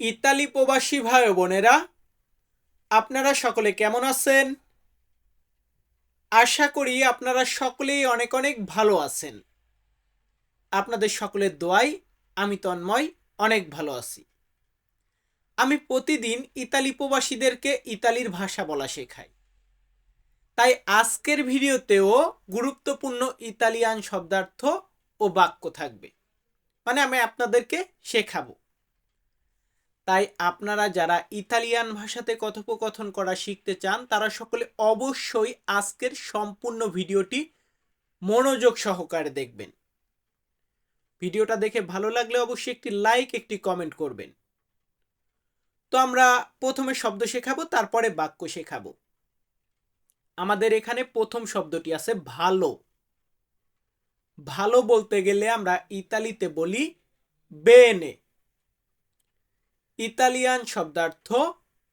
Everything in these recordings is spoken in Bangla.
ইতালি প্রবাসী ভাই বোনেরা, আপনারা সকলে কেমন আছেন? আশা করি আপনারা সকলেই অনেক অনেক ভালো আছেন। আপনাদের সকলের দোয়াই আমি তন্ময় অনেক ভালো আছি। আমি প্রতিদিন ইতালি প্রবাসীদেরকে ইতালির ভাষা বলা শেখাই। তাই আজকের ভিডিওতেও গুরুত্বপূর্ণ ইতালিয়ান শব্দার্থ ও বাক্য থাকবে। মানে আমি আপনাদেরকে শেখাবো। তাই আপনারা যারা ইতালিয়ান ভাষাতে কথোপকথন করা শিখতে চান, তারা সকলে অবশ্যই আজকের সম্পূর্ণ ভিডিওটি মনোযোগ সহকারে দেখবেন। ভিডিওটা দেখে ভালো লাগলে অবশ্যই একটি লাইক একটি কমেন্ট করবেন। তো আমরা প্রথমে শব্দ শেখাবো, তারপরে বাক্য শেখাবো। আমাদের এখানে প্রথম শব্দটি আছে ভালো। ভালো বলতে গেলে আমরা ইতালিতে বলি বেনে ইতালিয়ান শব্দার্থ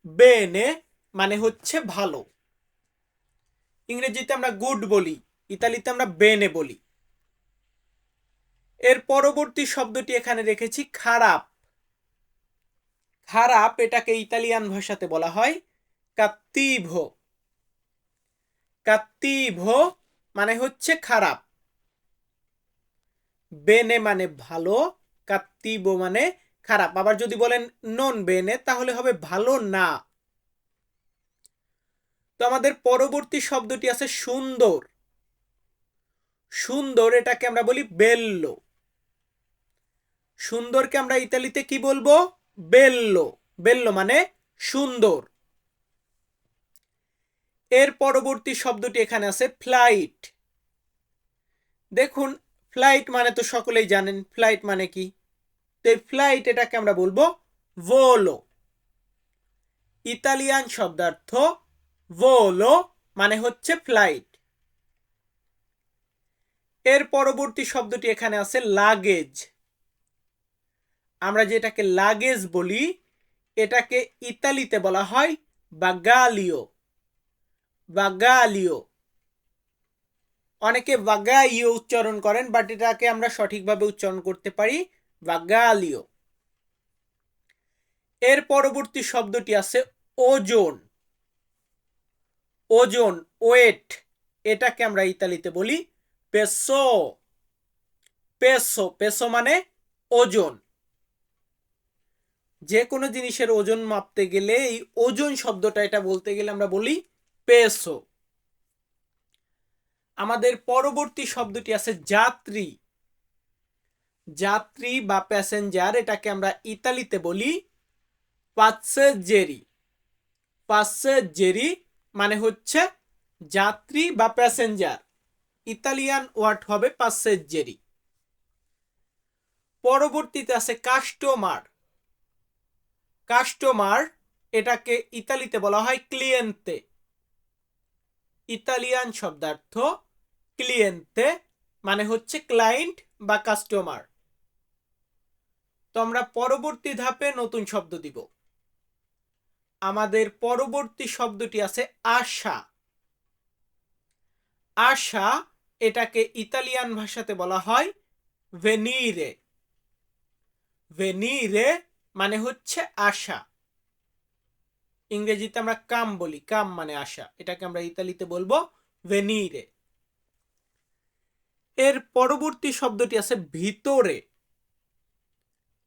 বেনে মানে হচ্ছে ভালো। ইংরেজিতে আমরা গুড বলি, ইতালিতে আমরা বেনে বলি। এর পরবর্তী শব্দটি এখানে রেখেছি খারাপ। খারাপ এটাকে ইতালিয়ান ভাষাতে বলা হয় কাত্তিভো কাত্তিভো মানে হচ্ছে খারাপ। বেনে মানে ভালো কাত্তিবো মানে খারাপ। আবার যদি বলেন নন বেনে, তাহলে হবে ভালো না। তো আমাদের পরবর্তী শব্দটি আছে সুন্দর। সুন্দর এটাকে আমরা বলি বেল্লো। সুন্দরকে আমরা ইতালিতে কি বলব? বেল্লো। বেল্লো মানে সুন্দর। এর পরবর্তী শব্দটি এখানে আছে ফ্লাইট। দেখুন, ফ্লাইট মানে তো সকলেই জানেন। ফ্লাইট মানে কি? এই ফ্লাইট এটাকে আমরা বলব ভোলো ইতালিয়ান শব্দার্থ ভোলো মানে হচ্ছে ফ্লাইট এর পরবর্তী শব্দটি এখানে আছে লাগেজ আমরা যেটাকে লাগেজ বলি, এটাকে ইতালিতে বলা হয় বাগালিও। বাগালিও। অনেকে বাগাইও উচ্চারণ করেন বাট এটাকে আমরা সঠিকভাবে উচ্চারণ করতে পারি বাগালিও এর পরবর্তী শব্দটি আছে ওজন। ওজন, ওয়েট, এটাকে আমরা ইতালিতে বলি পেসো। পেসো পেসো মানে ওজন। যে কোনো জিনিসের ওজন মাপতে গেলে এই ওজন শব্দটা এটা বলতে গেলে আমরা বলি পেসো। আমাদের পরবর্তী শব্দটি আছে যাত্রী। যাত্রী বা প্যাসেঞ্জার এটাকে আমরা ইতালিতে বলি পাসেজেরি পাসেজেরি মানে হচ্ছে যাত্রী বা প্যাসেঞ্জার ইতালিয়ান ওয়ার্ড হবে পাসেজেরি পরবর্তীতে আছে কাস্টমার কাস্টমার এটাকে ইতালিতে বলা হয় ক্লিয়েন্তে ইতালিয়ান শব্দার্থ ক্লিয়েন্তে মানে হচ্ছে ক্লায়েন্ট বা কাস্টমার তো আমরা পরবর্তী ধাপে নতুন শব্দ দিব। আমাদের পরবর্তী শব্দটি আছে আশা। আশা এটাকে ইতালিয়ান ভাষাতে বলা হয় ভেনিরে ভেনিরে মানে হচ্ছে আশা। ইংরেজিতে আমরা কাম বলি, কাম মানে আশা। এটাকে আমরা ইতালিতে বলব ভেনিরে এর পরবর্তী শব্দটি আছে ভিতরে।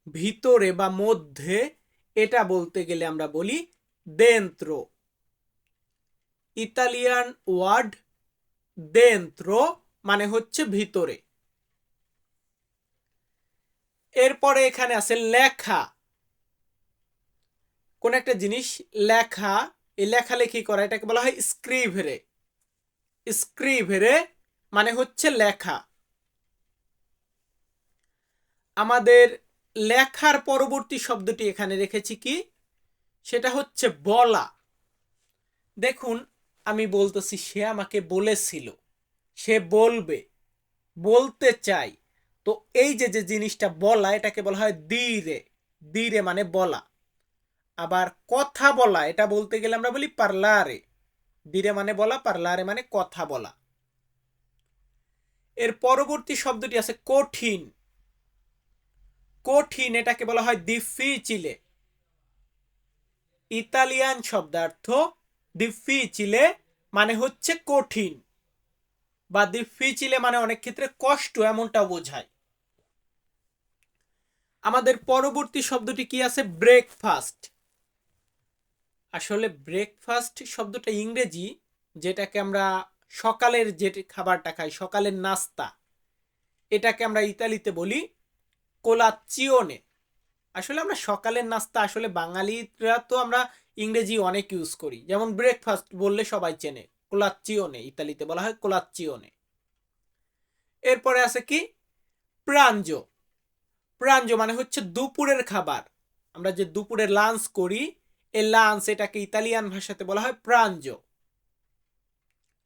ভিতরে বা মধ্যে, এটা বলতে গেলে আমরা বলি দেন্ত্র। ইতালিয়ান ওয়ার্ড দেন্ত্র মানে হচ্ছে ভিতরে। এরপরে এখানে আছে লেখা। কোন একটা জিনিস, লেখা, এই লেখালেখি করা? এটাকে বলা হয় স্ক্রিভেরে। স্ক্রিভেরে মানে হচ্ছে লেখা। আমাদের লেখার পরবর্তী শব্দটি এখানে রেখেছি কি? সেটা হচ্ছে বলা। দেখুন, আমি বলতেছি, সে আমাকে বলেছিল, সে বলবে, বলতে চাই। তো এই যে যে জিনিসটা বলা, এটাকে বলা হয় দিরে। দিরে মানে বলা। আবার কথা বলা, এটা বলতে গেলে আমরা বলি পার্লারে। দিরে মানে বলা, পার্লারে মানে কথা বলা। এর পরবর্তী শব্দটি আছে কঠিন। কঠিন, এটাকে বলা হয় দিফিচিলে ইতালিয়ান শব্দার্থ ডিফিচিলে মানে হচ্ছে কঠিন বা ডিফিচিলে মানে অনেক ক্ষেত্রে কষ্ট এমনটা বোঝায়। আমাদের পরবর্তী শব্দটি কি আছে? ব্রেকফাস্ট আসলে ব্রেকফাস্ট শব্দটা ইংরেজি, যেটাকে আমরা সকালের যে খাবারটা খাই, সকালের নাস্তা, এটাকে আমরা ইতালিতে বলি কোলাচিওনে আসলে আমরা সকালের নাস্তা, আসলে বাঙালিরা তো আমরা ইংরেজি অনেক ইউজ করি। যেমন ব্রেকফাস্ট বললে সবাই চেনে কোলাচিওনে ইতালিতে বলা হয় কোলাচিওনে এরপরে আছে কি? প্রাঞ্জ। প্রাঞ্জ মানে হচ্ছে দুপুরের খাবার। আমরা যে দুপুরে লাঞ্চ করি, এই লাঞ্চ এটাকে ইতালিয়ান ভাষাতে বলা হয় প্রাঞ্জো।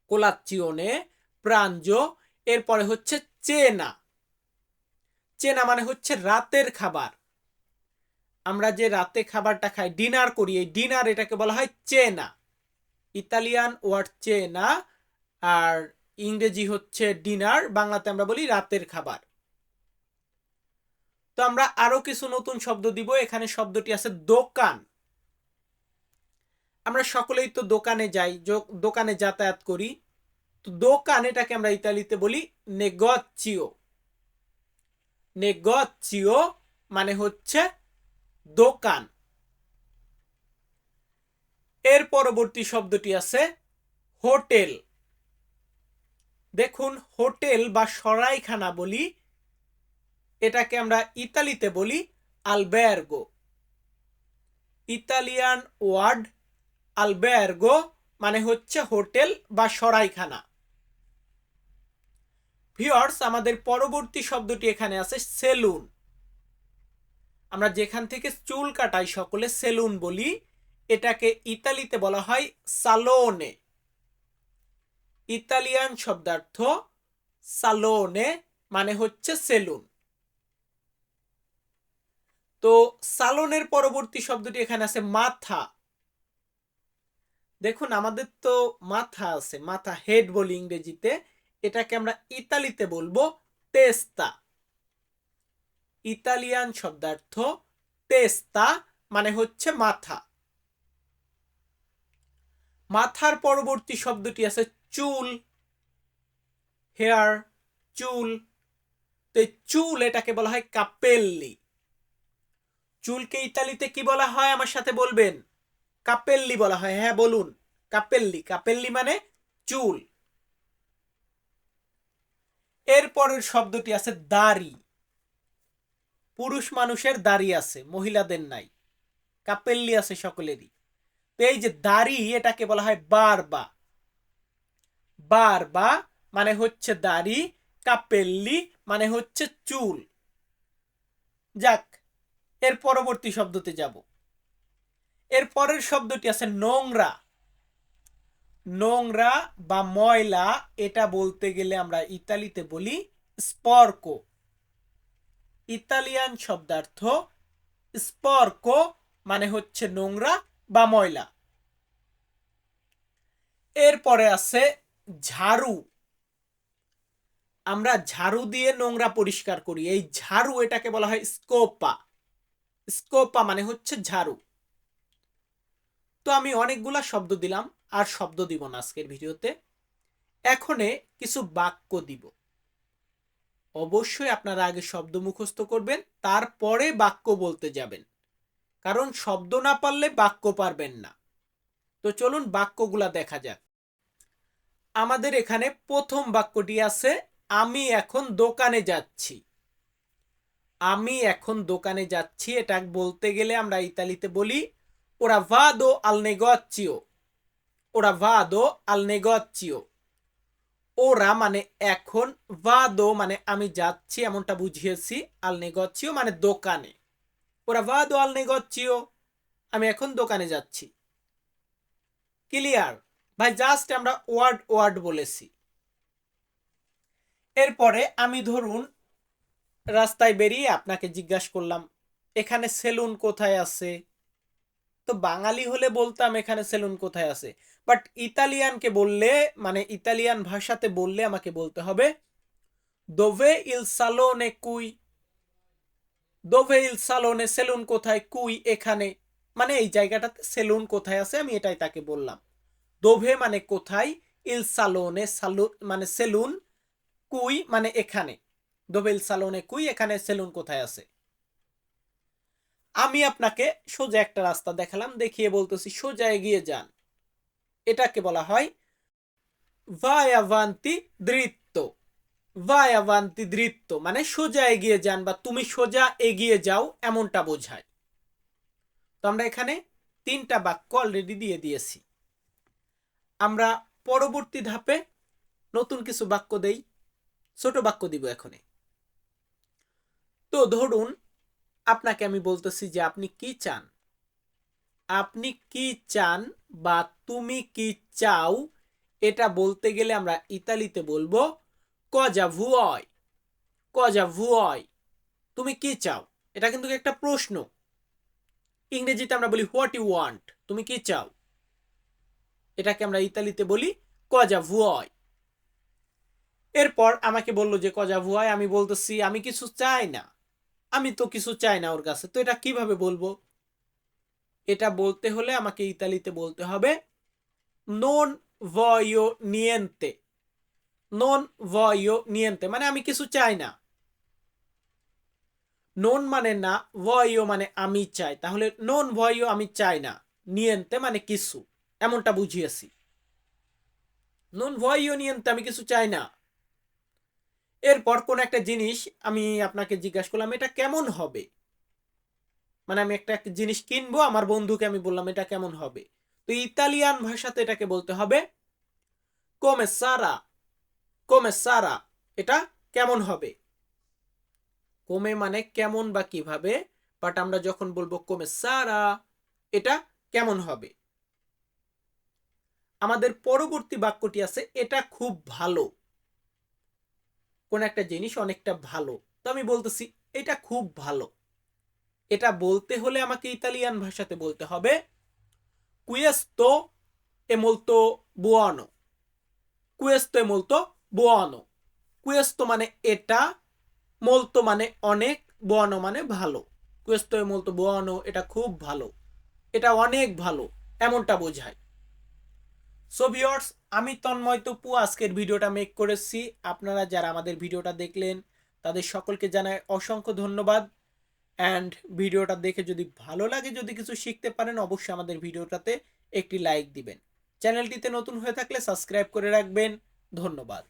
কোলাচিওনে প্রাঞ্জ, এরপরে হচ্ছে চেনা। চেনা মানে হচ্ছে রাতের খাবার। আমরা যে রাতে খাবারটা খাই, ডিনার করি, এই ডিনার এটাকে বলা হয় চেনা। ইতালিয়ান ওয়ার্ড চেনা আর ইংরেজি হচ্ছে ডিনার, বাংলাতে আমরা বলি রাতের খাবার। তো আমরা আরও কিছু নতুন শব্দ দিব, এখানে শব্দটি আছে দোকান। আমরা সকলেই তো দোকানে যাই দোকানে যাতায়াত করি। তো দোকান এটাকে আমরা ইতালিতে বলি নেগচিও। নেগচিও মানে হচ্ছে দোকান। এর পরবর্তী শব্দটি আছে হোটেল। দেখুন, হোটেল বা সরাইখানা বলি, এটাকে আমরা ইতালিতে বলি আলবেয়ার্গো ইতালিয়ান ওয়ার্ড আলবেয়ার্গো মানে হচ্ছে হোটেল বা সরাইখানা। ভিওর্স আমাদের পরবর্তী শব্দটি এখানে আছে সেলুন। আমরা যেখান থেকে চুল কাটাই সকলে সেলুন বলি। এটাকে ইতালিতে বলা হয় সালোনে। ইতালিয়ান শব্দার্থ সালোনে মানে হচ্ছে সেলুন। তো সালনের পরবর্তী শব্দটি এখানে আছে মাথা। দেখুন, আমাদের তো মাথা আছে, মাথা হেড বলি ইংরেজিতে। এটাকে আমরা ইতালিতে বলব তেস্তা। ইতালিয়ান শব্দার্থ তেস্তা মানে হচ্ছে মাথা। মাথার পরবর্তী শব্দটি আছে চুল। হেয়ার, চুল। তো চুল এটাকে বলা হয় কাপেল্লি। চুলকে ইতালিতে কি বলা হয়? আমার সাথে বলবেন। কাপেল্লি বলা হয়। হ্যাঁ বলুন। কাপেল্লি। কাপেল্লি মানে চুল। এরপরের শব্দটি আছে দাড়ি। পুরুষ মানুষের দাড়ি আছে, মহিলাদের নাই। কাপেল্লি আছে সকলেরই। তো এই যে দাড়ি, এটাকে বলা হয় বার বা বার বা মানে হচ্ছে দাড়ি, কাপেল্লি মানে হচ্ছে চুল। যাক, এর পরবর্তী শব্দতে যাব। এর পরের শব্দটি আছে নোংরা। নোংরা বা ময়লা, এটা বলতে গেলে আমরা ইতালিতে বলি স্পর্কো ইতালিয়ান শব্দার্থ স্পর্কো মানে হচ্ছে নোংরা বা ময়লা। এরপরে আছে ঝাড়ু। আমরা ঝাড়ু দিয়ে নোংরা পরিষ্কার করি। এই ঝাড়ু এটাকে বলা হয় স্কোপা স্কোপা মানে হচ্ছে ঝাড়ু। তো আমি অনেকগুলা শব্দ দিলাম। আর শব্দ দিব না আজকের ভিডিওতে। এখনে কিছু বাক্য দিব। অবশ্যই আপনারা আগে শব্দ মুখস্থ করবেন, তারপরে বাক্য বলতে যাবেন। কারণ শব্দ না পারলে বাক্য পারবেন না। তো চলুন বাক্যগুলা দেখা যাক। আমাদের এখানে প্রথম বাক্যটি আছে, আমি এখন দোকানে যাচ্ছি। আমি এখন দোকানে যাচ্ছি এটা বলতে গেলে আমরা ইতালিতে বলি, ওরা ভাদো আল নেগচিও ওরা ভাদো আল নেগচিও। ওরা মানে এখন ভাদো মানে আমি যাচ্ছি এমনটা বুঝিয়েছি, আল নেগচিও মানে দোকানে। ওরা ভাদো আল নেগচিও, আমি এখন দোকানে যাচ্ছি। ক্লিয়ার? ভাই জাস্ট আমরা ওয়ার্ড ওয়ার্ড বলেছি। এরপরে আমি ধরুন রাস্তায় বেরিয়ে আপনাকে জিজ্ঞাসা করলাম, এখানে সেলুন কোথায় আছে? তো বাঙালি হলে বলতাম এখানে সেলুন কোথায় আছে। বাট ইতালিয়ানকে বললে মানে ইতালিয়ান ভাষাতে বললে আমাকে বলতে হবে দোভে ইল সালোনে কুই দোভে ইল সালোনে সেলুন কোথায়, কুই এখানে। মানে এই জায়গাটাতে সেলুন কোথায় আছে আমি এটাই তাকে বললাম। দোভে মানে কোথায়, ইল সালোনে সালু মানে সেলুন কুই মানে এখানে। দোভে ইল সালোনে কুই, এখানে সেলুন কোথায় আছে? আমি আপনাকে সোজা একটা রাস্তা দেখালাম, দেখিয়ে বলতেছি, সোজা এগিয়ে যান। এটাকে বলা হয় ভায়াভান্তি দৃত্য। ভায়াভান্তি দৃত্য মানে সোজা এগিয়ে যান বা তুমি সোজা এগিয়ে যাও এমনটা বোঝায়। তো আমরা এখানে তিনটা বাক্য অলরেডি দিয়ে দিয়েছি। আমরা পরবর্তী ধাপে নতুন কিছু বাক্য দেই, ছোট বাক্য দিব এখনে তো ধরুন আপনাকে আমি বলতেছি যে আপনি কি চান? আপনি কি চান বা তুমি কি চাও? এটা বলতে গেলে আমরা ইতালিতে বলব, কজা ভুয় কজা ভুয় তুমি কি চাও? এটা কিন্তু একটা প্রশ্ন। ইংরেজিতে আমরা বলি, হোয়াট ইউ ওয়ান্ট? তুমি কি চাও? এটাকে আমরা ইতালিতে বলি, কজা ভুয় এরপর আমাকে বলল যে, কজা ভুয় আমি বলতেছি, আমি কিছু চাই না। আমি তো কিছু চাই না ওর কাছে। তো এটা কীভাবে বলব? এটা বলতে হলে আমাকে ইতালিতে বলতে হবে নন ভয়ো নিয়েন্তে নন ভয়ো নিয়েন্তে মানে আমি কিছু চাই না। নন মানে না ভয়ো মানে আমি চাই। তাহলে নন ভয়ো আমি চাই না। নিয়েন্তে মানে কিছু। এমনটা বুঝিয়েছি। নন ভয়ো নিয়েন্তে আমি কিছু চাই না। এরপর কোন একটা জিনিস আমি আপনাকে জিজ্ঞাসা করলাম, এটা কেমন হবে? মানে আমি একটা জিনিস কিনবো, আমার বন্ধুকে আমি বললাম, এটা কেমন হবে? তো ইতালিয়ান ভাষাতে এটাকে বলতে হবে কোমে সারা কোমে সারা এটা কেমন হবে? কোমে মানে কেমন বা কীভাবে? বাট আমরা যখন বলব কোমে সারা এটা কেমন হবে? আমাদের পরবর্তী বাক্যটি আছে, এটা খুব ভালো। কোন একটা জিনিস অনেকটা ভালো। তো আমি বলতেছি, এটা খুব ভালো। এটা বলতে হলে আমাকে ইতালিয়ান ভাষাতে বলতে হবে কুয়েস্তো এ মোলতো বুয়ানো কুয়েস্তো এ মোলতো বুয়ানো কুয়েস্তো মানে এটা মলতো মানে অনেক বুয়ানো মানে ভালো. কুয়েস্তো এ মোলতো বুয়ানো এটা খুব ভালো. এটা অনেক ভালো, এমনটা বোঝায়। সো ভিওর্স আমি তন্ময় তপু। আজকের ভিডিওটা মেক করেছি। আপনারা যারা আমাদের ভিডিওটা দেখলেন, তাদের সকলকে জানাই অসংখ্য ধন্যবাদ। অ্যান্ড ভিডিওটা দেখে যদি ভালো লাগে, যদি কিছু শিখতে পারেন, অবশ্যই আমাদের ভিডিওটাতে একটি লাইক দিবেন। চ্যানেলটিতে নতুন হয়ে থাকলে সাবস্ক্রাইব করে রাখবেন। ধন্যবাদ।